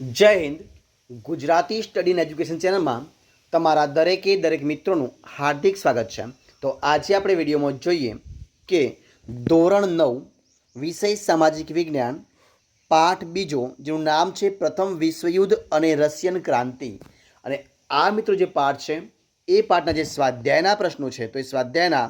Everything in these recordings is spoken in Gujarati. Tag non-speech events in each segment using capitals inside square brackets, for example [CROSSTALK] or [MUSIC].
જય Hind. Gujarati study and education ચેનલમાં તમારા દરેકે દરેક મિત્રોનું હાર્દિક સ્વાગત છે. તો આજે આપણે વિડીયોમાં જોઈએ કે ધોરણ નવ, વિષય સામાજિક વિજ્ઞાન, પાઠ બીજો, જેનું નામ છે પ્રથમ વિશ્વયુદ્ધ અને રશિયન ક્રાંતિ. અને આ મિત્રો જે પાઠ છે, એ પાઠના જે સ્વાધ્યાયના પ્રશ્નો છે, તો એ સ્વાધ્યાયના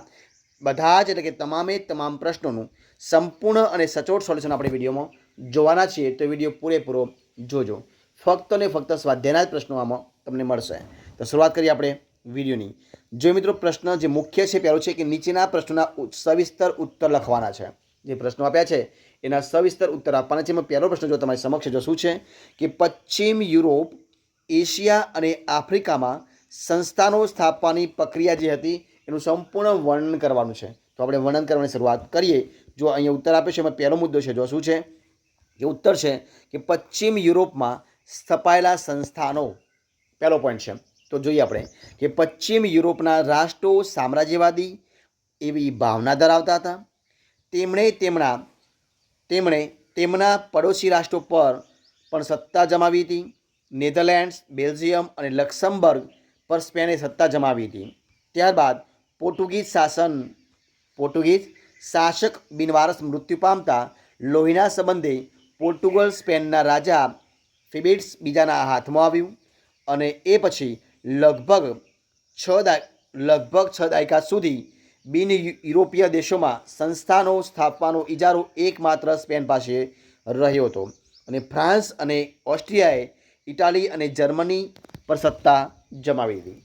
બધા જ એટલે કે તમામે તમામ પ્રશ્નોનું સંપૂર્ણ અને સચોટ સોલ્યુશન આપણે વિડીયોમાં જોવાના છીએ. તો વીડિયો પૂરેપૂરો જોજો. ફક્ત ને ફક્ત સ્વાધ્યાયના જ પ્રશ્નો આમાં તમને મળશે. તો શરૂઆત કરીએ આપણે વિડીયોની. જો મિત્રો પ્રશ્ન જે મુખ્ય છે પહેલો છે કે નીચેના પ્રશ્નોના સવિસ્તર ઉત્તર લખવાના છે. જે પ્રશ્નો આપ્યા છે, એના સવિસ્તર ઉત્તર આપવાના છે. એમાં પહેલો પ્રશ્ન જો તમારી સમક્ષ જો શું છે? કે પશ્ચિમ યુરોપ, એશિયા અને આફ્રિકામાં સંસ્થાનો સ્થાપવાની પ્રક્રિયા જે હતી, એનું સંપૂર્ણ વર્ણન કરવાનું છે. તો આપણે વર્ણન કરવાની શરૂઆત કરીએ. જો અહીંયા ઉત્તર આપે છે, એમાં પહેલો મુદ્દો છે, જો શું છે? કે ઉત્તર છે કે પશ્ચિમ યુરોપમાં સ્થપાયેલા સંસ્થાનો, પહેલો પોઈન્ટ છે. તો જોઈએ આપણે કે પશ્ચિમ યુરોપના રાષ્ટ્રો સામ્રાજ્યવાદી એવી ભાવના ધરાવતા હતા. તેમણે તેમના તેમણે તેમના પડોશી રાષ્ટ્રો પર પણ સત્તા જમાવી હતી. નેધરલેન્ડ્સ, બેલ્જિયમ અને લક્સમબર્ગ પર સ્પેને સત્તા જમાવી હતી. ત્યારબાદ પોર્ટુગીઝ શાસન, પોર્ટુગીઝ શાસક બિનવારસ મૃત્યુ પામતા લોહીના સંબંધે પોર્ટુગલ, સ્પેનના રાજા ફિબિટ્સ બીજાના હાથમાં આવ્યું અને એ પછી લગભગ છ દા, લગભગ છ દાયકા સુધી બિન યુરોપીય દેશોમાં સંસ્થાનો સ્થાપવાનો ઇજારો એકમાત્ર સ્પેન પાસે રહ્યો હતો અને ફ્રાન્સ અને ઓસ્ટ્રિયાએ ઇટાલી અને જર્મની પર સત્તા જમાવી દીધી.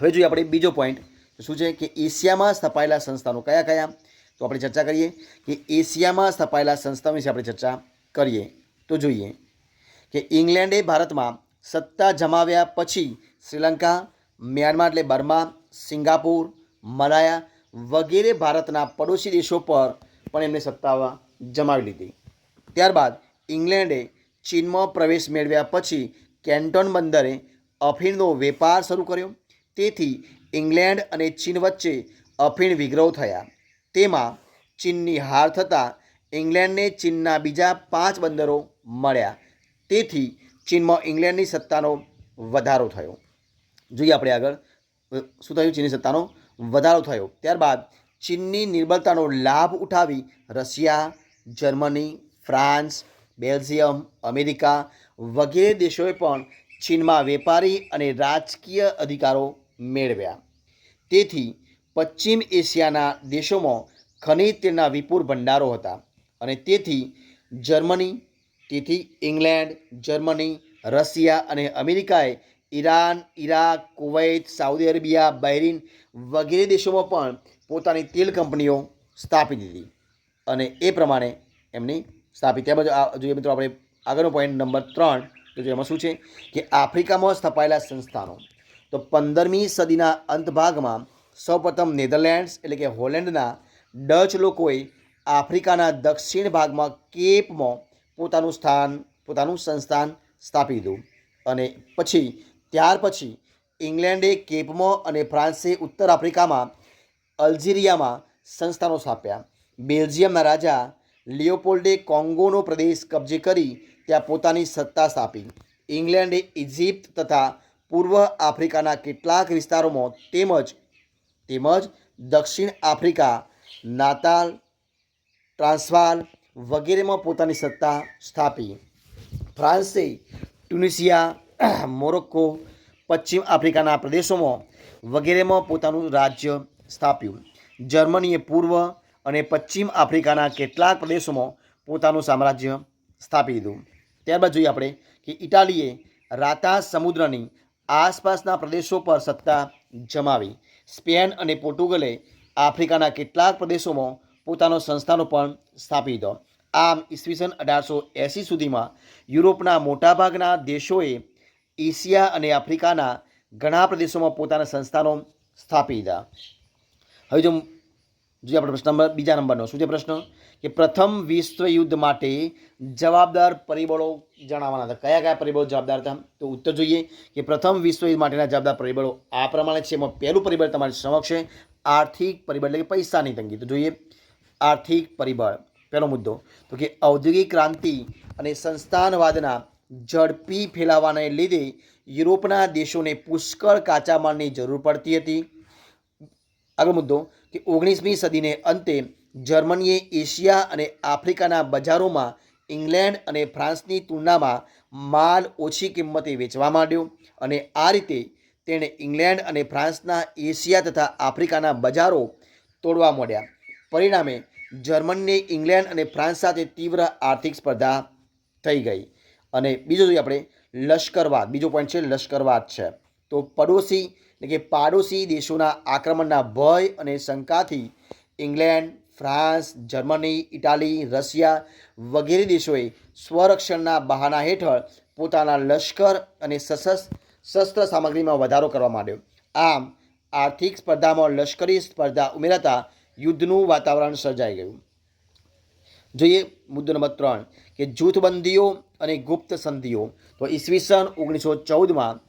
હવે જોઈએ આપણે બીજો પોઈન્ટ શું છે કે એશિયામાં સ્થપાયેલા સંસ્થાનો કયા કયા? તો આપણે ચર્ચા કરીએ કે એશિયામાં સ્થપાયેલા સંસ્થાઓ વિશે આપણે ચર્ચા કરીએ તો જોઈએ કે ઇંગ્લેન્ડે ભારતમાં સત્તા જમાવ્યા પછી શ્રીલંકા, મ્યાનમાર એટલે બર્મા, સિંગાપુર, મલાયા વગેરે ભારતના પડોશી દેશો પર પણ એમને સત્તા જમાવી લીધી. ત્યારબાદ ઇંગ્લેન્ડે ચીનમાં પ્રવેશ મેળવ્યા પછી કેન્ટોન બંદરે અફીણનો વેપાર શરૂ કર્યો. તેથી ઇંગ્લેન્ડ અને ચીન વચ્ચે અફીણ વિગ્રહ થયા. તેમાં ચીનની હાર થતાં ઇંગ્લેન્ડને ચીનના બીજા પાંચ બંદરો મળ્યા. તેથી ચીનમાં ઇંગ્લેન્ડની સત્તાનો વધારો થયો. જોઈએ આપણે આગળ શું થયું? ચીનની સત્તાનો વધારો થયો. ત્યારબાદ ચીનની નિર્બળતાનો લાભ ઉઠાવી Russia, Germany, France, Belgium, America વગેરે દેશોએ પણ ચીનમાં વેપારી અને રાજકીય અધિકારો મેળવ્યા. તેથી પશ્ચિમ એશિયાના દેશોમાં ખનિજ તેલના વિપુલ ભંડારો હતા. અને તેથી જર્મની, તેથી ઇંગ્લેન્ડ, જર્મની, રશિયા અને અમેરિકાએ Iran, Iraq, Kuwait, Saudi Arabia Bahrain વગેરે દેશોમાં પણ પોતાની તેલ કંપનીઓ સ્થાપી દીધી. અને એ પ્રમાણે એમની સ્થાપી. તેમજ જોઈએ મિત્રો આપણે આગળનો પોઈન્ટ નંબર ત્રણ, તો એમાં શું છે કે આફ્રિકામાં સ્થપાયેલા સંસ્થાનો. તો પંદરમી સદીના અંત ભાગમાં સૌપ્રથમ નેધરલેન્ડ્સ એટલે કે હોલેન્ડના ડચ લોકોએ આફ્રિકાના દક્ષિણ ભાગમાં કેપમાં પોતાનું સ્થાન, પોતાનું સંસ્થાન સ્થાપી દીધું. અને પછી, ત્યાર પછી ઇંગ્લેન્ડે કેપમાં અને ફ્રાન્સે ઉત્તર આફ્રિકામાં અલ્જીરિયામાં સંસ્થાનો સ્થાપ્યા. બેલ્જિયમના રાજા લિયોપોલ્ડે કોંગોનો પ્રદેશ કબજે કરી ત્યાં પોતાની સત્તા સ્થાપી. ઇંગ્લેન્ડે ઇજિપ્ત તથા પૂર્વ આફ્રિકાના કેટલાક વિસ્તારોમાં તેમજ તેમજ દક્ષિણ આફ્રિકા, નાતાલ ટ્રાન્સવાલ વગેરેમાં પોતાની સત્તા સ્થાપી. ફ્રાન્સે ટ્યુનિશિયા મોરોક્કો, પશ્ચિમ આફ્રિકાના પ્રદેશોમાં વગેરેમાં પોતાનું રાજ્ય સ્થાપ્યું. જર્મનીએ પૂર્વ અને પશ્ચિમ આફ્રિકાના કેટલાક પ્રદેશોમાં પોતાનું સામ્રાજ્ય સ્થાપી દીધું. ત્યારબાદ જોઈએ આપણે કે ઇટાલીએ રાતા સમુદ્રની આસપાસના પ્રદેશો પર સત્તા જમાવી. સ્પેન અને પોર્ટુગલે આફ્રિકાના કેટલાક પ્રદેશોમાં પોતાનો સંસ્થાનો પણ સ્થાપી દો આમ ઈસવીસન અઢારસો એંસી સુધીમાં યુરોપના મોટાભાગના દેશોએ એશિયા અને આફ્રિકાના ઘણા પ્રદેશોમાં પોતાના સંસ્થાનો સ્થાપી દીધા. હવે જો જોઈએ આપણે પ્રશ્ન નંબર, બીજા નંબરનો. શું છે પ્રશ્ન? કે પ્રથમ વિશ્વ યુદ્ધ માટે જવાબદાર પરિબળો જણાવવાના હતા. કયા કયા પરિબળો જવાબદાર હતા? તો ઉત્તર જોઈએ કે પ્રથમ વિશ્વ યુદ્ધ માટેના જવાબદાર પરિબળો આ પ્રમાણે છે. એમાં પહેલું પરિબળ તમારી સમક્ષ છે, આર્થિક પરિબળ એટલે કે પૈસાની તંગી. તો જોઈએ આર્થિક પરિબળ. પહેલો મુદ્દો, તો કે ઔદ્યોગિક ક્રાંતિ અને સંસ્થાનવાદના ઝડપી ફેલાવાને લીધે યુરોપના દેશોને પુષ્કળ કાચા માલની જરૂર પડતી હતી. આગળ મુદ્દો, કે ઓગણીસમી સદીને અંતે જર્મનીએ એશિયા અને આફ્રિકાના બજારોમાં ઇંગ્લેન્ડ અને ફ્રાન્સની તુલનામાં માલ ઓછી કિંમતે વેચવા માંડ્યો અને આ રીતે તેણે ઇંગ્લેન્ડ અને ફ્રાન્સના એશિયા તથા આફ્રિકાના બજારો તોડવા માંડ્યા. પરિણામે જર્મનીને, ઇંગ્લેન્ડ અને ફ્રાન્સ સાથે તીવ્ર આર્થિક સ્પર્ધા થઈ ગઈ. અને બીજું જોઈએ આપણે, લશ્કરવાદ. બીજો પોઈન્ટ છે, લશ્કરવાદ છે. તો પડોશી, એટલે કે પાડોશી દેશોના આક્રમણના ભય અને શંકાથી England, France, Germany, Italy, Russia વગેરે દેશોએ સ્વરક્ષણના બહાના હેઠળ પોતાના લશ્કર અને સશસ્ત્ર, શસ્ત્ર સામગ્રીમાં વધારો કરવા માંડ્યો. આમ, આર્થિક સ્પર્ધામાં લશ્કરી સ્પર્ધા ઉમેરાતા યુદ્ધનું વાતાવરણ સર્જાઈ ગયું. જોઈએ મુદ્દો નંબર ત્રણ, કે જૂથબંધીઓ અને ગુપ્ત સંધિઓ. તો ઈસવીસન ઓગણીસો ચૌદમાં,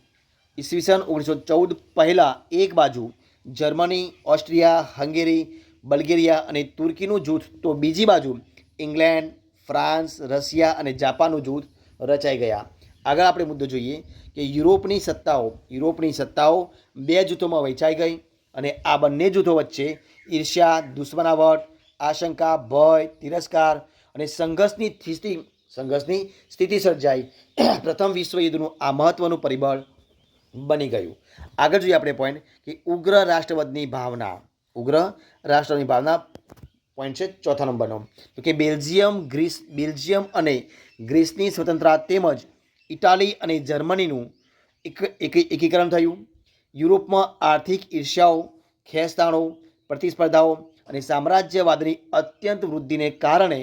ઈસવીસન ઓગણીસો ચૌદ પહેલાં એક બાજુ જર્મની, ઓસ્ટ્રિયા, હંગેરી, બલ્ગેરિયા અને તુર્કીનું જૂથ, તો બીજી બાજુ ઇંગ્લેન્ડ, ફ્રાન્સ, રશિયા અને જાપાનનું જૂથ રચાઈ ગયા. આગળ આપણે મુદ્દો જોઈએ કે યુરોપની સત્તાઓ યુરોપની સત્તાઓ બે જૂથોમાં વહેંચાઈ ગઈ અને આ બંને જૂથો વચ્ચે ઈર્ષ્યા, દુશ્મનાવટ, આશંકા, ભય, તિરસ્કાર અને સંઘર્ષની સ્થિતિ સંઘર્ષની સ્થિતિ સર્જાઈ. [CLEARS THROAT] પ્રથમ વિશ્વયુદ્ધનું આ મહત્ત્વનું પરિબળ બની ગયું. આગળ જોઈએ આપણે પોઈન્ટ કે ઉગ્ર રાષ્ટ્રવાદની ભાવના. ઉગ્ર રાષ્ટ્રની ભાવના પોઈન્ટ છે ચોથા નંબરનો. તો કે બેલ્જિયમ, ગ્રીસ, બેલ્જિયમ અને ગ્રીસની સ્વતંત્રતા તેમજ ઇટાલી અને જર્મનીનું એક, એક- એકીકરણ થયું. યુરોપમાં આર્થિક ઈર્ષ્યાઓ, ખેંચતાણો પ્રતિસ્પર્ધાઓ અને સામ્રાજ્યવાદની અત્યંત વૃદ્ધિને કારણે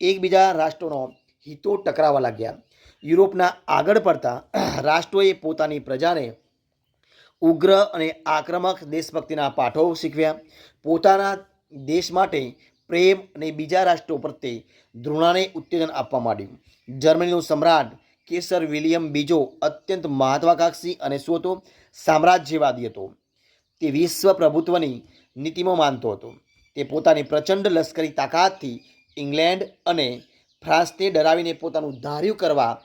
એકબીજા રાષ્ટ્રોનો હિતો ટકરાવા લાગ્યા. યુરોપના આગળ પડતા રાષ્ટ્રોએ પોતાની પ્રજાને ઉગ્ર અને આક્રમક દેશભક્તિના પાઠો શીખવ્યા. પોતાના દેશ માટે પ્રેમ અને બીજા રાષ્ટ્રો પ્રત્યે ધૃણાને ઉત્તેજન આપવા માંડ્યું. જર્મનીનો સમ્રાટ કેસર વિલિયમ બીજો અત્યંત મહત્વાકાંક્ષી અને શું હતો સામ્રાજ્યવાદી હતો. તે વિશ્વ પ્રભુત્વની નીતિમાં માનતો હતો. તે પોતાની પ્રચંડ લશ્કરી તાકાતથી ઇંગ્લેન્ડ અને ફ્રાન્સને ડરાવીને પોતાનું ધાર્યું કરવા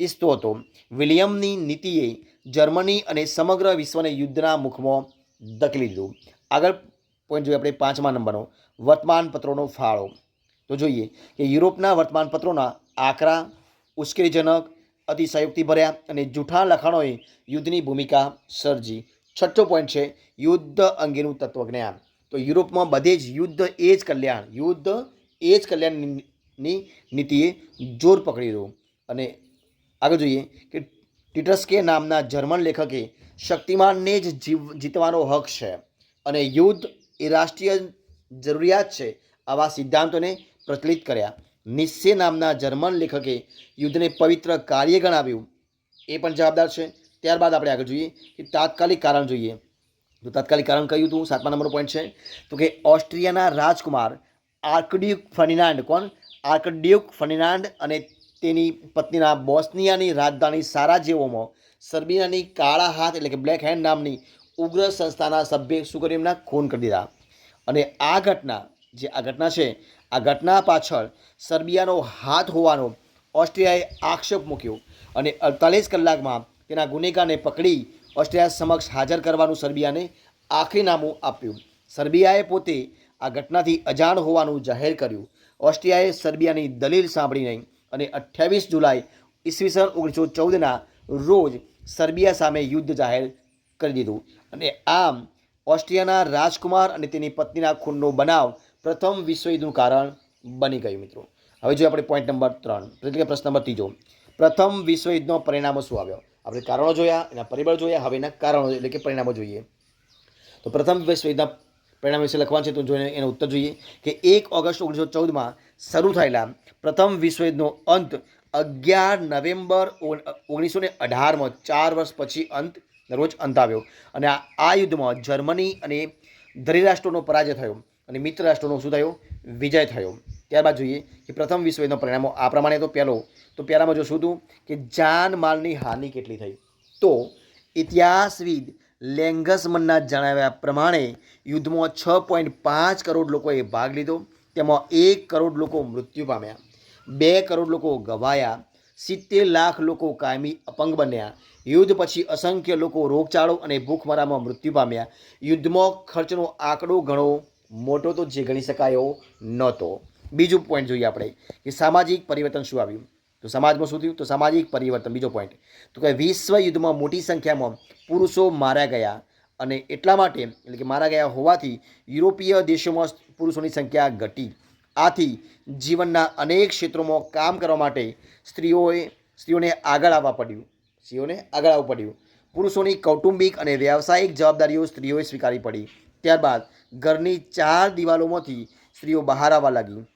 ઈચ્છતો હતો. વિલિયમની નીતિએ જર્મની અને સમગ્ર વિશ્વને યુદ્ધના મુખમાં ધકેલી દીધું. આગળ પોઈન્ટ જોઈએ આપણે પાંચમા નંબરનો, વર્તમાનપત્રોનો ફાળો. તો જોઈએ કે યુરોપના વર્તમાનપત્રોના આકરા ઉશ્કેરણીજનક અતિશયોક્તિભર્યા અને જૂઠા લખાણોએ યુદ્ધની ભૂમિકા સર્જી. છઠ્ઠો પોઈન્ટ છે યુદ્ધ અંગેનું તત્વજ્ઞાન. તો યુરોપમાં બધે જ યુદ્ધ એ જ કલ્યાણ, યુદ્ધ એ જ કલ્યાણની નીતિએ જોર પકડી રહ્યું. અને આગળ જોઈએ કે ટીટસ્કે નામના જર્મન લેખકે શક્તિમાનને જ જીવ, જીતવાનો હક છે. અને યુદ્ધ એ રાષ્ટ્રીય જરૂરિયાત છે આવા સિદ્ધાંતોને પ્રચલિત કર્યા. નિસ્સે નામના જર્મન લેખકે યુદ્ધને પવિત્ર કાર્ય ગણાવ્યું. એ પણ જવાબદાર છે. ત્યારબાદ આપણે આગળ જોઈએ કે તાત્કાલિક કારણ જોઈએ. તો તાત્કાલિક કારણ કહ્યું હતું? સાતમા નંબરનો પોઈન્ટ છે. તો કે ઓસ્ટ્રિયાના રાજકુમાર આર્કડ્યુક ફર્નિનાન્ડ કોણ? આર્કડ્યુક ફર્નિનાન્ડ અને તેની પત્નીના બોસ્નિયાની રાજધાની સારાજેવોમાં સર્બિયાની કાળા હાથ એટલે કે બ્લેક હેન્ડ નામની ઉગ્ર સંસ્થાના સભ્ય શું ખૂન કરી દીધા. અને આ ઘટના જે આ ઘટના છે, આ ઘટના પાછળ સર્બિયાનો હાથ હોવાનો ઓસ્ટ્રિયાએ આક્ષેપ મૂક્યો. અને અડતાલીસ કલાકમાં તેના ગુનેગારને પકડી ઓસ્ટ્રેલિયા સમક્ષ હાજર કરવાનું સર્બિયાને આખરીનામું આપ્યું. સર્બિયાએ પોતે આ ઘટનાથી અજાણ હોવાનું જાહેર કર્યું. ઓસ્ટ્રિયાએ સર્બિયાની દલીલ સાંભળી નહીં અને અઠ્યાવીસ જુલાઈ ઈસવીસન ઓગણીસો ચૌદના રોજ સર્બિયા સામે યુદ્ધ જાહેર કરી દીધું. અને આમ ઓસ્ટ્રિયાના રાજકુમાર અને તેની પત્નીના ખૂનનો બનાવ પ્રથમ વિશ્વયુદ્ધનું કારણ બની ગયું મિત્રો. હવે જોઈએ આપણે પોઈન્ટ નંબર ત્રણ. એટલે કે પ્રશ્ન નંબર ત્રીજો. પ્રથમ વિશ્વયુદ્ધનો પરિણામો શું આવ્યો? આપણે કારણો જોયા, એના પરિબળ જોયા, હવે એના કારણો એટલે કે પરિણામો જોઈએ. તો પ્રથમ વિશ્વયુદ્ધના પરિણામ વિશે લખવાનું છે, તો જોઈને એનો ઉત્તર જોઈએ કે એક ઓગસ્ટ ઓગણીસો ચૌદમાં શરૂ થયેલા પ્રથમ વિશ્વયુદ્ધનો અંત અગિયાર નવેમ્બર ઓગણીસો ને અઢારમાં, ચાર વર્ષ પછી અંત રોજ અંત આવ્યો. અને આ આ યુદ્ધમાં જર્મની અને ધરી રાષ્ટ્રોનો પરાજય થયો અને મિત્ર રાષ્ટ્રોનો શું થયો? વિજય થયો. ત્યારબાદ જોઈએ કે પ્રથમ વિશ્વયુદ્ધના પરિણામો આ પ્રમાણે તો પહેલો, તો પહેલામાં જો શું હતું કે જાન માલની હાનિ કેટલી થઈ? તો ઇતિહાસવિદ લેંગસમનના જણાવ્યા પ્રમાણે યુદ્ધમાં છ પોઈન્ટ પાંચ કરોડ લોકોએ ભાગ લીધો. તેમાં એક કરોડ લોકો મૃત્યુ પામ્યા. બે કરોડ લોકો ગવાયા. સિત્તેર લાખ લોકો કાયમી અપંગ બન્યા. યુદ્ધ પછી અસંખ્ય લોકો રોગચાળો અને ભૂખમરામાં મૃત્યુ પામ્યા. યુદ્ધમાં ખર્ચનો આંકડો ઘણો મોટો તો જે ગણી શકાયો નહોતો. બીજું પોઈન્ટ જોઈએ આપણે, કે સામાજિક પરિવર્તન શું આવ્યું? તો સમાજમાં શું થયું? તો સામાજિક પરિવર્તન, બીજો પોઈન્ટ તો કે વિશ્વ યુદ્ધમાં મોટી સંખ્યામાં પુરુષો માર્યા ગયા અને એટલા માટે, એટલે કે મારા ગયા હોવાથી યુરોપીય દેશોમાં પુરુષોની સંખ્યા ઘટી. આથી જીવનના અનેક ક્ષેત્રોમાં કામ કરવા માટે સ્ત્રીઓએ, સ્ત્રીઓને આગળ આવવા પડ્યું. સ્ત્રીઓને આગળ આવવું પડ્યું. પુરુષોની કૌટુંબિક અને વ્યાવસાયિક જવાબદારીઓ સ્ત્રીઓએ સ્વીકારવી પડી. ત્યારબાદ ઘરની ચાર દિવાલોમાંથી સ્ત્રીઓ બહાર આવવા લાગી.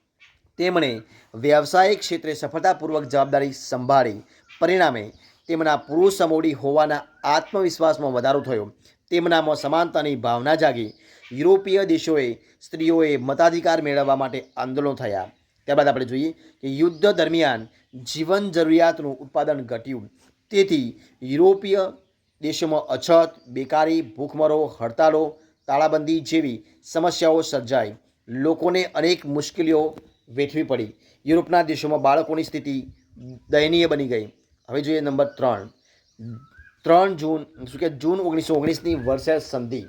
તેમણે વ્યાવસાયિક ક્ષેત્રે સફળતાપૂર્વક જવાબદારી સંભાળી. પરિણામે તેમના પુરુષ સમોડી હોવાના આત્મવિશ્વાસમાં વધારો થયો. તેમનામાં સમાનતાની ભાવના જાગી. યુરોપીય દેશોએ સ્ત્રીઓએ મતાધિકાર મેળવવા માટે આંદોલનો થયા. ત્યારબાદ આપણે જોઈએ કે યુદ્ધ દરમિયાન જીવન જરૂરિયાતનું ઉત્પાદન ઘટ્યું. તેથી યુરોપીય દેશોમાં અછત, બેકારી, ભૂખમરો હડતાળો તાળાબંધી જેવી સમસ્યાઓ સર્જાઈ. લોકોને અનેક મુશ્કેલીઓ વેઠવી પડી. યુરોપના દેશોમાં બાળકોની સ્થિતિ દયનીય બની ગઈ. હવે જોઈએ નંબર ત્રણ. ત્રણ જૂન, શું કે જૂન ઓગણીસો ઓગણીસની વર્ષ સંધિ.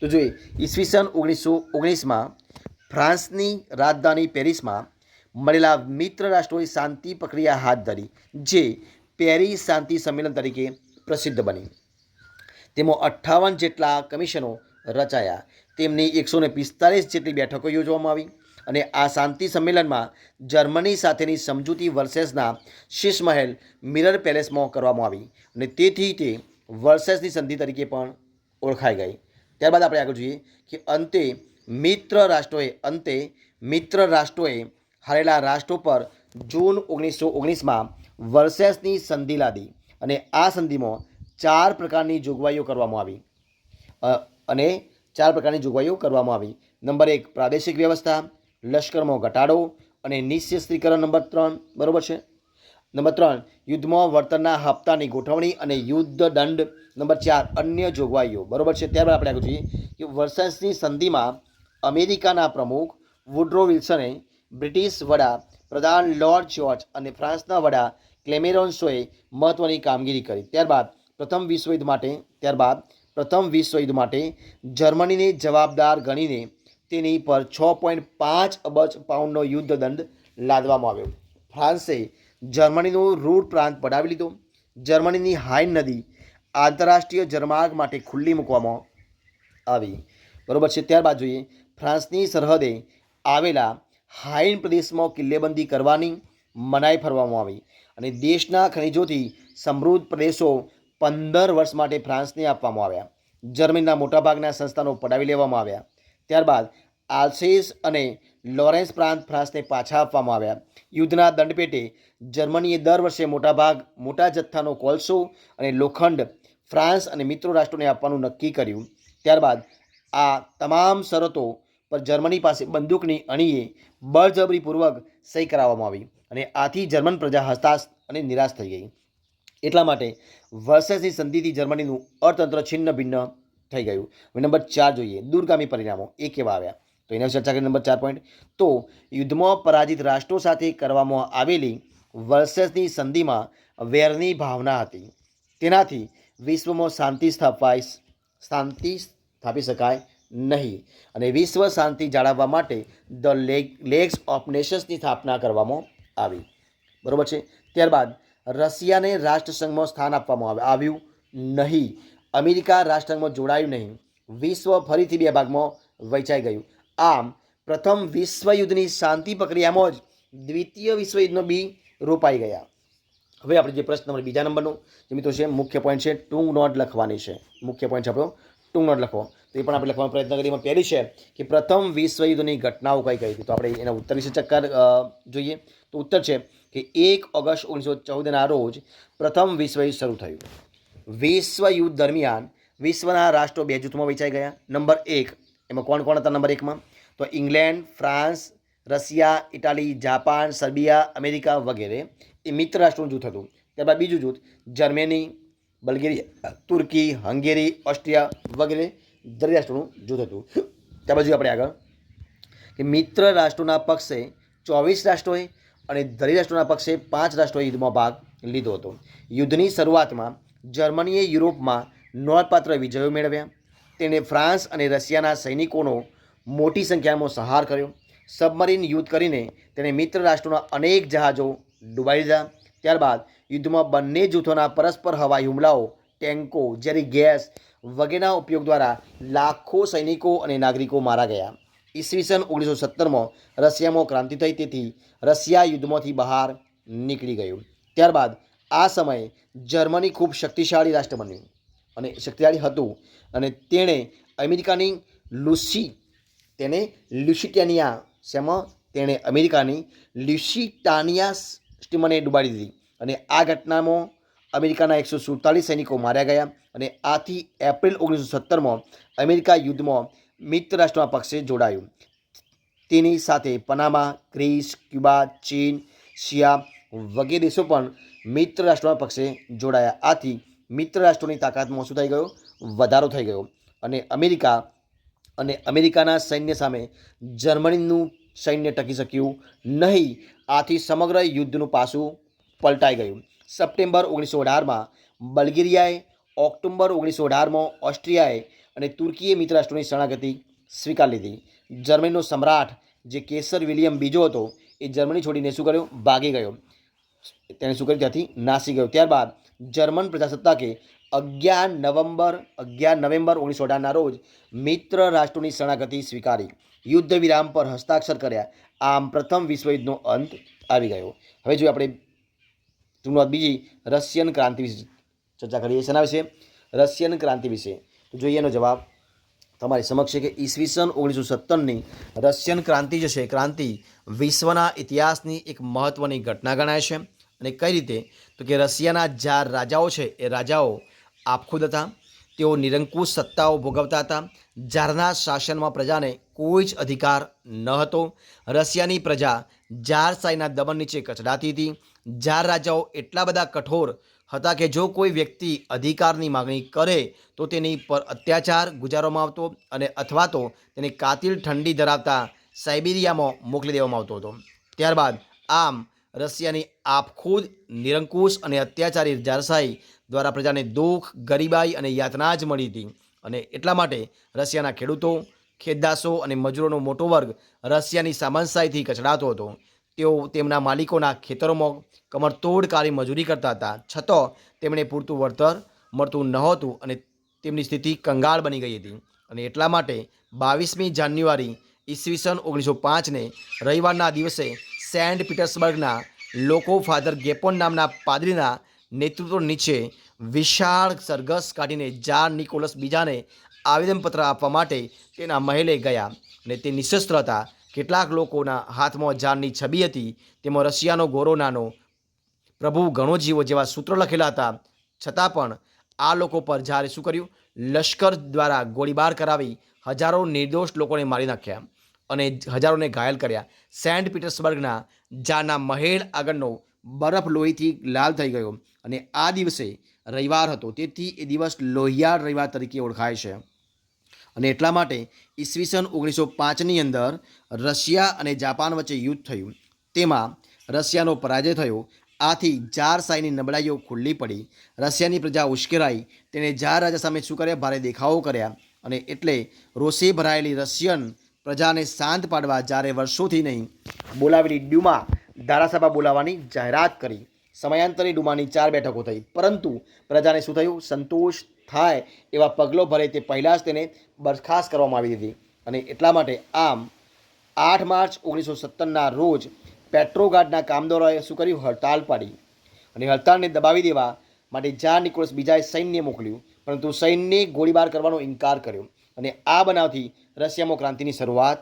તો જોઈએ, ઈસવીસન ઓગણીસો ઓગણીસમાં ફ્રાન્સની રાજધાની પેરિસમાં મળેલા મિત્ર રાષ્ટ્રોએ શાંતિ પ્રક્રિયા હાથ ધરી, જે પેરિસ શાંતિ સંમેલન તરીકે પ્રસિદ્ધ બની. તેમાં અઠ્ઠાવન જેટલા કમિશનો રચાયા. તેમની એકસો ને પિસ્તાલીસ જેટલી બેઠકો યોજવામાં આવી. અને આ શાંતિ સંમેલનમાં જર્મની સાથેની સમજૂતી વર્સેસના શીશમહેલ મિરર પેલેસમાં કરવામાં આવી અને તેથી તે વર્સેસની સંધિ તરીકે પણ ઓળખાઈ ગઈ. ત્યારબાદ આપણે આગળ જોઈએ કે અંતે મિત્ર રાષ્ટ્રોએ, અંતે મિત્ર રાષ્ટ્રોએ હારેલા રાષ્ટ્રો પર જૂન ઓગણીસો ઓગણીસમાં વર્સેસની સંધિ લાદી અને આ સંધિમાં ચાર પ્રકારની જોગવાઈઓ કરવામાં આવી. અને ચાર પ્રકારની જોગવાઈઓ કરવામાં આવી. નંબર એક, પ્રાદેશિક વ્યવસ્થા. લશ્કરમાં ઘટાડો અને નિઃશસ્ત્રીકરણ નંબર ત્રણ, બરોબર છે? નંબર ત્રણ, યુદ્ધમાં વળતરના હપ્તાની ગોઠવણી અને યુદ્ધ દંડ. નંબર ચાર, અન્ય જોગવાઈઓ, બરાબર છે? ત્યારબાદ આપણે આગળ જોઈએ કે વર્સેસની સંધિમાં અમેરિકાના પ્રમુખ વુડ્રો વિલ્સને બ્રિટિશ વડા પ્રધાન લોર્ડ જ્યોર્જ અને ફ્રાન્સના વડા ક્લેમેરોન્સોએ મહત્ત્વની કામગીરી કરી. ત્યારબાદ પ્રથમ વિશ્વયુદ્ધ માટે, ત્યારબાદ પ્રથમ વિશ્વયુદ્ધ માટે જર્મનીને જવાબદાર ગણીને તેની પર છ પોઈન્ટ પાંચ અબજ પાઉન્ડનો યુદ્ધ દંડ લાદવામાં આવ્યો. ફ્રાન્સે જર્મનીનું રૂર પ્રાંત પડાવી લીધો. જર્મનીની હાઇન નદી આંતરરાષ્ટ્રીય જળમાર્ગ માટે ખુલ્લી મૂકવામાં આવી. બરોબર છે, ત્યારબાદ જોઈએ, ફ્રાન્સની સરહદે આવેલા હાઇન પ્રદેશમાં કિલ્લેબંધી કરવાની મનાઈ ફરવામાં આવી અને દેશના ખનિજોથી સમૃદ્ધ પ્રદેશો પંદર વર્ષ માટે ફ્રાન્સને આપવામાં આવ્યા. જર્મનીના મોટાભાગના સંસ્થાનો પડાવી લેવામાં આવ્યા. ત્યારબાદ આલ્સેસ અને લોરેન્સ પ્રાંત ફ્રાન્સને પાછા આપવામાં આવ્યા. યુદ્ધના દંડપેટે જર્મનીએ દર વર્ષે મોટાભાગ, મોટા જથ્થાનો કોલસો અને લોખંડ ફ્રાન્સ અને મિત્રો રાષ્ટ્રોને આપવાનું નક્કી કર્યું. ત્યારબાદ આ તમામ શરતો પર જર્મની પાસે બંદૂકની અણીએ બળજબરીપૂર્વક સહી કરાવવામાં આવી અને આથી જર્મન પ્રજા હતાશ અને નિરાશ થઈ ગઈ. એટલા માટે વર્ષેસની સંધિથી જર્મનીનું અર્થતંત્ર છિન્ન ભિન્ન થઈ ગયું. નંબર ચાર જોઈએ. દૂરગામી પરિણામો. એ કેવા આવ્યા? તો એના વિશે ચર્ચા કરી નંબર ચાર પોઈન્ટ તો યુદ્ધમાં પરાજિત રાષ્ટ્રો સાથે કરવામાં આવેલી વર્સેસની સંધિમાં વેરની ભાવના હતી. તેનાથી વિશ્વમાં શાંતિ સ્થાપાય શાંતિ સ્થાપી શકાય નહીં. અને વિશ્વ શાંતિ જાળવવા માટે ધ લેગ લેગ્સ ઓફ નેશન્સની સ્થાપના કરવામાં આવી. બરાબર છે? ત્યારબાદ રશિયાને રાષ્ટ્રસંઘમાં સ્થાન આપવામાં આવે, આવ્યું નહીં. અમેરિકા રાષ્ટ્રસંઘમાં જોડાયું નહીં. વિશ્વ ફરીથી બે ભાગમાં વહેંચાઈ ગયું. આમ, પ્રથમ વિશ્વયુદ્ધની શાંતિ પ્રક્રિયામાં જ દ્વિતીય વિશ્વયુદ્ધનો બી રોપાઈ ગયા. હવે આપણે જે પ્રશ્ન નંબર બીજા નંબરનો, જે મિત્રો છે, મુખ્ય પોઈન્ટ છે, ટૂંક નોટ લખવાની છે. મુખ્ય પોઈન્ટ છે આપણો, ટૂંક નોટ લખવો. તો એ પણ આપણે લખવાનો પ્રયત્ન કરીએ. પહેલી છે કે પ્રથમ વિશ્વયુદ્ધની ઘટનાઓ કઈ કઈ હતી? તો આપણે એના ઉત્તર વિશે ચક્કર જોઈએ. તો ઉત્તર છે કે એક ઓગસ્ટ ઓગણીસો ચૌદના રોજ પ્રથમ વિશ્વયુદ્ધ શરૂ થયું. વિશ્વયુદ્ધ દરમિયાન વિશ્વના રાષ્ટ્રો બે જૂથમાં વેચાઈ ગયા. નંબર એક, એમાં કોણ કોણ હતા નંબર એકમાં? તો England, France, Russia, Italy, Japan, Serbia, America વગેરે એ મિત્ર રાષ્ટ્રોનું જૂથ હતું. ત્યારબાદ બીજું જૂથ, Germany, Bulgaria, Turkey, Hungary, Austria વગેરે દરેક રાષ્ટ્રોનું જૂથ હતું. ત્યાર બાજુ આપણે આગળ કે મિત્ર રાષ્ટ્રોના પક્ષે ચોવીસ રાષ્ટ્રોએ અને દરેક રાષ્ટ્રોના પક્ષે પાંચ રાષ્ટ્રોએ યુદ્ધમાં ભાગ લીધો હતો. યુદ્ધની શરૂઆતમાં જર્મનીએ યુરોપમાં નોંધપાત્ર વિજયો મેળવ્યા. તેણે ફ્રાન્સ અને રશિયાના સૈનિકોનો મોટી સંખ્યામાં સંહાર કર્યો. સબમરીન યુદ્ધ કરીને તેણે મિત્ર રાષ્ટ્રોના અનેક જહાજો ડૂબાવી દીધા. ત્યારબાદ યુદ્ધમાં બંને જૂથોના પરસ્પર હવાઈ હુમલાઓ, ટેન્કો જેરી ગેસ વગેરેના ઉપયોગ દ્વારા લાખો સૈનિકો અને નાગરિકો મારા ગયા. ઈસવીસન ઓગણીસો સત્તરમાં રશિયામાં ક્રાંતિ થઈ, તેથી રશિયા યુદ્ધમાંથી બહાર નીકળી ગયું. ત્યારબાદ આ સમયે જર્મની ખૂબ શક્તિશાળી રાષ્ટ્ર બન્યું અને શક્તિશાળી હતું અને તેણે અમેરિકાની લુસી, તેને લ્યુસિટેનિયા શેમાં? તેણે અમેરિકાની લ્યુસિટાનિયા સ્ટીમને ડૂબાડી દીધી અને આ ઘટનામાં અમેરિકાના એકસો સુડતાલીસ સૈનિકો માર્યા ગયા અને આથી એપ્રિલ ઓગણીસો સત્તરમાં અમેરિકા યુદ્ધમાં મિત્ર રાષ્ટ્રોના પક્ષે જોડાયું. તેની સાથે પનામા, ગ્રીસ, ક્યુબા, ચીન, શિયા વગેરે દેશો પણ મિત્ર રાષ્ટ્રોના પક્ષે જોડાયા. આથી મિત્ર રાષ્ટ્રોની તાકાતમાં શું થઈ ગયો, વધારો થઈ ગયો. અને અમેરિકા અને અમેરિકાના સૈન્ય સામે જર્મનીનું સૈન્ય ટકી શક્યું નહીં. આથી સમગ્ર યુદ્ધનું પાસું પલટાઈ ગયું. સપ્ટેમ્બર ઓગણીસો અઢારમાં બલ્ગેરિયાએ, ઓક્ટોબર ઓગણીસો અઢારમાં ઓસ્ટ્રિયાએ અને તુર્કીએ મિત્ર રાષ્ટ્રોની શરણાગતિ સ્વીકાર લીધી. જર્મનીનો સમ્રાટ જે કેસર વિલિયમ બીજો હતો, એ જર્મની છોડીને શું કર્યો? ભાગી ગયો. તેણે શું કર્યું? ત્યાંથી નાસી ગયો. ત્યારબાદ જર્મન પ્રજાસત્તાકે અગિયાર નવેમ્બર અગિયાર નવેમ્બર ઓગણીસો અઢારના રોજ મિત્ર રાષ્ટ્રોની શરણાગતિ સ્વીકારી. યુદ્ધ વિરામ પર હસ્તાક્ષર કર્યા. આમ પ્રથમ વિશ્વયુદ્ધનો અંત આવી ગયો. હવે જો આપણે ટૂંકમાં બીજી, રશિયન ક્રાંતિ વિશે ચર્ચા કરીએ. શેના વિશે? રશિયન ક્રાંતિ વિશે. તો જોઈએ એનો જવાબ તમારી સમક્ષ છે કે ઈસવીસન ઓગણીસો સત્તરની રશિયન ક્રાંતિ જે છે, ક્રાંતિ વિશ્વના ઇતિહાસની એક મહત્ત્વની ઘટના ગણાય છે. અને કઈ રીતે? તો કે રશિયાના ચાર રાજાઓ છે, એ રાજાઓ આપખુદ હતા. તેઓ નિરંકુશ સત્તાઓ ભોગવતા હતા. જારના શાસનમાં પ્રજાને કોઈ જ અધિકાર ન હતો. રશિયાની પ્રજા જાર સાઈના દમન નીચે કચડાતી હતી. જાર રાજાઓ એટલા બધા કઠોર હતા કે જો કોઈ વ્યક્તિ અધિકારની માગણી કરે, તો તેની પર અત્યાચાર ગુજારવામાં આવતો અને અથવા તો તેને કાતિલ ઠંડી ધરાવતા સાઇબિરિયામાં મોકલી દેવામાં આવતો હતો. ત્યારબાદ આમ રશિયાની આપખુદ, નિરંકુશ અને અત્યાચારી જારશાહી દ્વારા પ્રજાને દુઃખ, ગરીબાઈ અને યાતના જ મળી હતી. અને એટલા માટે રશિયાના ખેડૂતો, ખેતદાસો અને મજૂરોનો મોટો વર્ગ રશિયાની સામંતશાહીથી કચડાતો હતો. તેઓ તેમના માલિકોના ખેતરોમાં કમરતોડ કાળી મજૂરી કરતા હતા. છતાં તેમણે પૂરતું વળતર મળતું નહોતું અને તેમની સ્થિતિ કંગાળ બની ગઈ હતી. અને એટલા માટે બાવીસમી જાન્યુઆરી ઈસવીસન ઓગણીસો પાંચને રવિવારના દિવસે સેન્ટ પીટર્સબર્ગના લોકો ફાધર ગેપોન નામના પાદરીના નેતૃત્વ નીચે વિશાળ સરઘસ કાઢીને જાર નિકોલસ બીજાને આવેદનપત્ર આપવા માટે તેના મહેલે ગયા અને તે નિશસ્ત્ર હતા. કેટલાક લોકોના હાથમાં જારની છબી હતી. તેમાં રશિયાનો ગોરો નાનો પ્રભુ ઘણો જીવો જેવા સૂત્રો લખેલા હતા. છતાં પણ આ લોકો પર જારે શું કર્યું? લશ્કર દ્વારા ગોળીબાર કરાવી હજારો નિર્દોષ લોકોને મારી નાખ્યા. અને હજારોને ઘાયલ કર્યા. સેન્ટ પીટર્સબર્ગના જાના મહેલ આગળનો બરફ લોહીથી લાલ થઈ ગયો અને આ દિવસે રવિવાર હતો. તેથી એ દિવસ લોહિયાળ રવિવાર તરીકે ઓળખાય છે. અને એટલા માટે ઈસવીસન ઓગણીસો પાંચની અંદર રશિયા અને જાપાન વચ્ચે યુદ્ધ થયું. તેમાં રશિયાનો પરાજય થયો. આથી જાર સાઈની નબળાઈઓ ખુલ્લી પડી. રશિયાની પ્રજા ઉશ્કેરાઈ. તેણે જાર રાજા સામે શું કર્યા? ભારે દેખાવો કર્યા. અને એટલે રોષે ભરાયેલી રશિયન પ્રજાને શાંત પાડવા જ્યારે વર્ષોથી નહીં, બોલાવેલી ડ્યુમા ધારાસભા બોલાવવાની જાહેરાત કરી. સમયાંતરે ડુમાની ચાર બેઠકો થઈ. પરંતુ પ્રજાને શું થયું? સંતોષ થાય એવા પગલો ભરે તે પહેલાં જ તેને બરખાસ્ત કરવામાં આવી દીધી અને એટલા માટે આમ, આઠ માર્ચ ઓગણીસો સત્તરના રોજ પેટ્રોગાર્ડના કામદારોએ શું કર્યું? હડતાલ પાડી. અને હડતાલને દબાવી દેવા માટે જા નિકોલસ બીજાએ સૈન્ય મોકલ્યું. પરંતુ સૈન્યે ગોળીબાર કરવાનો ઇનકાર કર્યો. અને આ બનાવથી રશિયામાં ક્રાંતિની શરૂઆત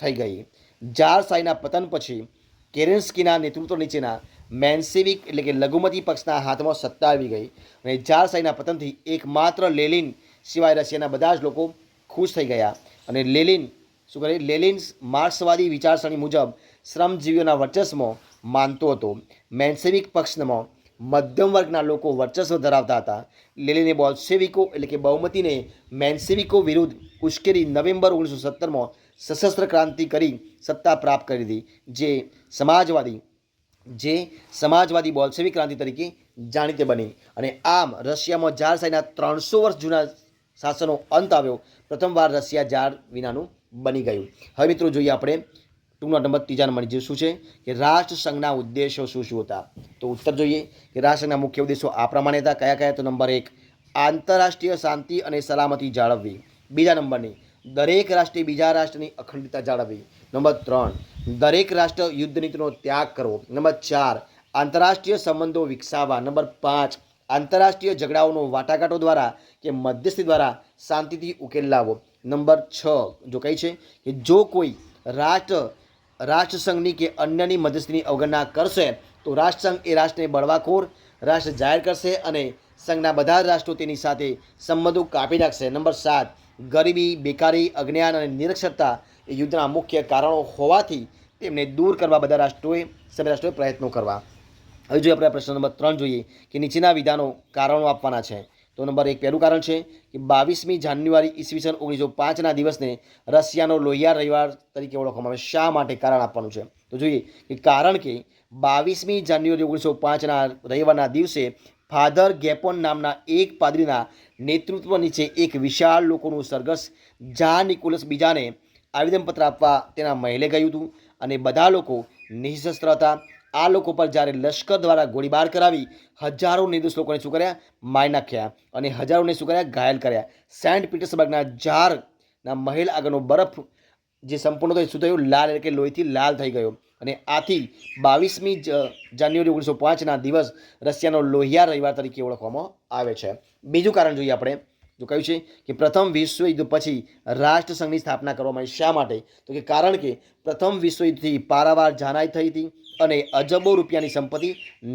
થઈ ગઈ. જાર શાહીના પતન પછી કેરેન્સ્કીના નેતૃત્વ નીચેના મેન્સેવિક એટલે કે લઘુમતી પક્ષના હાથમાં સત્તા આવી ગઈ અને જાર શાહીના પતનથી એકમાત્ર લેલિન સિવાય રશિયાના બધા જ લોકો ખુશ થઈ ગયા. અને લેલિન, શું કરે? લેલિન માર્ક્સવાદી વિચારસરણી મુજબ શ્રમજીવીઓના વર્ચસ્વમાં માનતો હતો. મેન્સેવિક પક્ષમાં મધ્યમ વર્ગના લોકો વર્ચસ્વ ધરાવતા હતા. લેલીને બોલ્સેવિકો એટલે કે બહુમતીને મેન્સેવિકો વિરુદ્ધ ઉશ્કેરી નવેમ્બર ઓગણીસો સત્તરમાં સશસ્ત્ર ક્રાંતિ કરી સત્તા પ્રાપ્ત કરી હતી. જે સમાજવાદી જે સમાજવાદી બોલ્સેવિક ક્રાંતિ તરીકે જાણીતી બની અને આમ રશિયામાં જાર શાહીના ત્રણસો વર્ષ જૂના શાસનનો અંત આવ્યો. પ્રથમવાર રશિયા જાર વિનાનું બની ગયું. હવે મિત્રો જોઈએ આપણે ટૂંકનો નંબર ત્રીજા નંબરની જે શું છે? કે રાષ્ટ્રસંઘના ઉદ્દેશો શું શું હતા? તો ઉત્તર જોઈએ. કે રાષ્ટ્રસંઘના મુખ્ય ઉદ્દેશો આ પ્રમાણે હતા. કયા કયા? તો નંબર એક, આંતરરાષ્ટ્રીય શાંતિ અને સલામતી જાળવવી. બીજા નંબરની, દરેક રાષ્ટ્રે બીજા રાષ્ટ્રની અખંડિતતા જાળવવી. નંબર ત્રણ, દરેક રાષ્ટ્ર યુદ્ધ નીતિનો ત્યાગ કરવો. નંબર ચાર, આંતરરાષ્ટ્રીય સંબંધો વિકસાવવા. નંબર પાંચ, આંતરરાષ્ટ્રીય ઝઘડાઓનો વાટાઘાટો દ્વારા કે મધ્યસ્થી દ્વારા શાંતિથી ઉકેલ લાવવો. નંબર છ, જો કહી છે કે જો કોઈ રાષ્ટ્ર રાષ્ટ્રસંઘની કે અન્યની મધ્યસ્થીની અવગણના કરશે, તો રાષ્ટ્રસંઘ એ રાષ્ટ્રને બળવાખોર રાષ્ટ્ર જાહેર કરશે અને સંઘના બધા રાષ્ટ્રો તેની સાથે સંબંધો કાપી નાખશે. નંબર સાત, ગરીબી, બેકારી, અજ્ઞાન અને નિરક્ષરતા એ યુદ્ધના મુખ્ય કારણો હોવાથી તેમને દૂર કરવા બધા રાષ્ટ્રોએ, સભ્ય રાષ્ટ્રોએ પ્રયત્નો કરવા. હવે જોઈએ આપણે પ્રશ્ન નંબર ત્રણ જોઈએ કે નીચેના વિધાનો કારણો આપવાના છે. તો નંબર એક પહેલું કારણ છે કે બાવીસમી જાન્યુઆરી ઈસવીસન ઓગણીસો પાંચના દિવસને રશિયાનો લોહિયાર રવિવાર તરીકે ઓળખવામાં આવે. શા માટે કારણ આપવાનું છે? તો જોઈએ કે કારણ કે બાવીસમી જાન્યુઆરી ઓગણીસો પાંચના રવિવારના દિવસે ફાધર ગેપોન નામના એક પાદરીના નેતૃત્વ નીચે એક વિશાળ લોકોનું સરઘસ જા નિકોલસ બીજાને આવેદનપત્ર આપવા તેના મહેલે ગયું હતું અને બધા લોકો નિઃશસ્ત્ર હતા. આ લોકો પર જ્યારે લશ્કર દ્વારા ગોળીબાર કરાવી, હજારો નિર્દોષ લોકોને શું કર્યા? મારી નાખ્યા અને હજારોને શું કર્યા? ઘાયલ કર્યા. સેન્ટ પીટર્સબર્ગના જારના મહેલ આગળનો બરફ જે સંપૂર્ણ તો શું થયું, લાલ એટલે કે લોહીથી લાલ થઈ ગયો. અને આથી બાવીસમી જાન્યુઆરી ઓગણીસો પાંચના દિવસ રશિયાનો લોહિયા રવિવાર તરીકે ઓળખવામાં આવે છે. બીજું કારણ જોઈએ આપણે, જો કહ્યું છે કે પ્રથમ વિશ્વયુદ્ધ પછી રાષ્ટ્રસંઘની સ્થાપના કરવામાં આવી. શા માટે? તો કે કારણ કે પ્રથમ વિશ્વયુદ્ધથી પારાવાર જાનાઈ થઈ હતી. અને અજબો રૂપિયાની સંપત્તિ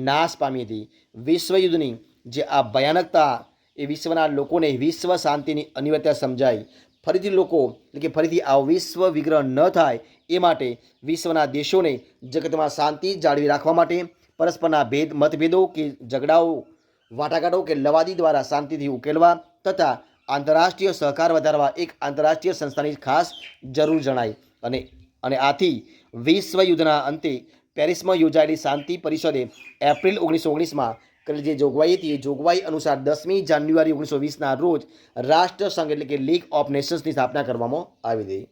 નાશ પામી હતી. વિશ્વયુદ્ધની જે આ ભયાનકતા એ વિશ્વના લોકોને વિશ્વ શાંતિની અનિવાર્યતા સમજાઈ. ફરીથી લોકો, એટલે કે ફરીથી આ વિશ્વ વિગ્રહ ન થાય એ માટે વિશ્વના દેશોને જગતમાં શાંતિ જાળવી રાખવા માટે પરસ્પરના ભેદ, મતભેદો કે ઝઘડાઓ, વાટાઘાટો કે લવાદી દ્વારા શાંતિથી ઉકેલવા તથા આંતરરાષ્ટ્રીય સહકાર વધારવા એક આંતરરાષ્ટ્રીય સંસ્થાની ખાસ જરૂર જણાય અને અને આથી વિશ્વયુદ્ધના અંતે પેરિસમાં યોજાયેલી શાંતિ પરિષદે એપ્રિલ ઓગણીસો ઓગણીસમાં કરેલી જે જોગવાઈ હતી, એ જોગવાઈ અનુસાર દસમી જાન્યુઆરી ઓગણીસો વીસના રોજ રાષ્ટ્રસંઘ એટલે કે લીગ ઓફ નેશન્સની સ્થાપના કરવામાં આવી હતી.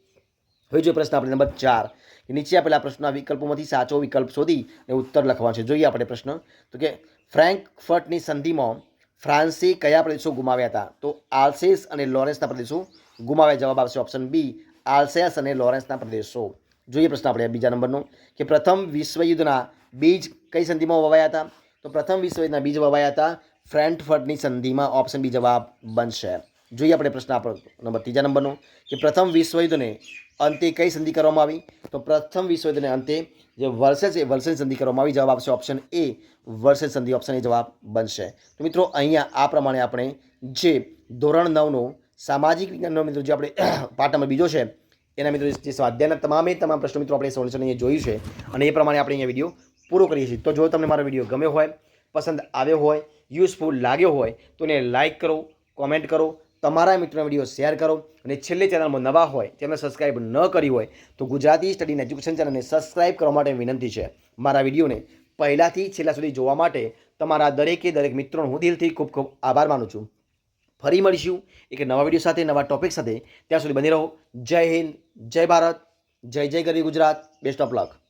હવે જોઈએ પ્રશ્ન આપણે નંબર ચાર. નીચે આપેલા પ્રશ્નના વિકલ્પોમાંથી સાચો વિકલ્પ શોધી અને ઉત્તર લખવાનો છે. જોઈએ આપણે પ્રશ્ન. તો કે ફ્રેન્કફર્ટની સંધિમાં ફ્રાન્સે કયા પ્રદેશો ગુમાવ્યા હતા? તો આલ્સેસ અને લોરેન્સના પ્રદેશો ગુમાવ્યા. જવાબ આવશે ઓપ્શન બી, આલ્સેસ અને લોરેન્સના પ્રદેશો. જોઈએ પ્રશ્ન આપણે બીજા નંબરનો, કે પ્રથમ વિશ્વયુદ્ધના બીજ કઈ સંધિમાં વવાયા હતા? તો પ્રથમ વિશ્વયુદ્ધના બીજ વવાયા હતા, ફ્રેન્ટફર્ટની સંધિમાં ઓપ્શન બી જવાબ બનશે. જોઈએ આપણે પ્રશ્ન આપણો નંબર ત્રીજા નંબરનો, કે પ્રથમ વિશ્વયુદ્ધને અંતે કઈ સંધિ કરવામાં આવી? તો પ્રથમ વિશ્વયુદ્ધને અંતે જે વર્ષે એ વર્ષે સંધિ કરવામાં આવી, જવાબ આપશે ઓપ્શન એ વર્ષે સંધિ ઓપ્શન એ જવાબ બનશે. તો મિત્રો, અહીંયા આ પ્રમાણે આપણે જે ધોરણ નવનો સામાજિક વિજ્ઞાનનો મિત્રો, જે આપણે પાઠ નંબર બીજો છે એના મિત્રો, જે સ્વાધ્યાયના તમામે તમામ પ્રશ્નો મિત્રો આપણે સોલ્યુશન અહીંયા જોયું છે. અને એ પ્રમાણે આપણે અહીંયા વીડિયો પૂરો કરીએ છીએ. તો જો તમને મારો વીડિયો ગમ્યો હોય, પસંદ આવ્યો હોય યુઝફુલ લાગ્યો હોય, તો એને લાઇક કરો કોમેન્ટ કરો, તમારા મિત્રોના વીડિયો શેર કરો, અને છેલ્લે ચેનલમાં નવા હોય તેમને સબસ્ક્રાઇબ ન કરી હોય, તો ગુજરાતી સ્ટડી એન્ડ એજ્યુકેશન ચેનલને સબસ્ક્રાઇબ કરવા માટે વિનંતી છે. મારા વિડીયોને પહેલાંથી છેલ્લા સુધી જોવા માટે તમારા દરેકે દરેક મિત્રોનો હું દિલથી ખૂબ ખૂબ આભાર માનું છું. ફરી મળીશું. એક નવા વીડિયો સાથે, નવા ટોપિક સાથે. ત્યાં સુધી બની રહો. જય હિન્દ, જય ભારત, જય જય ગરી ગુજરાત. Best of luck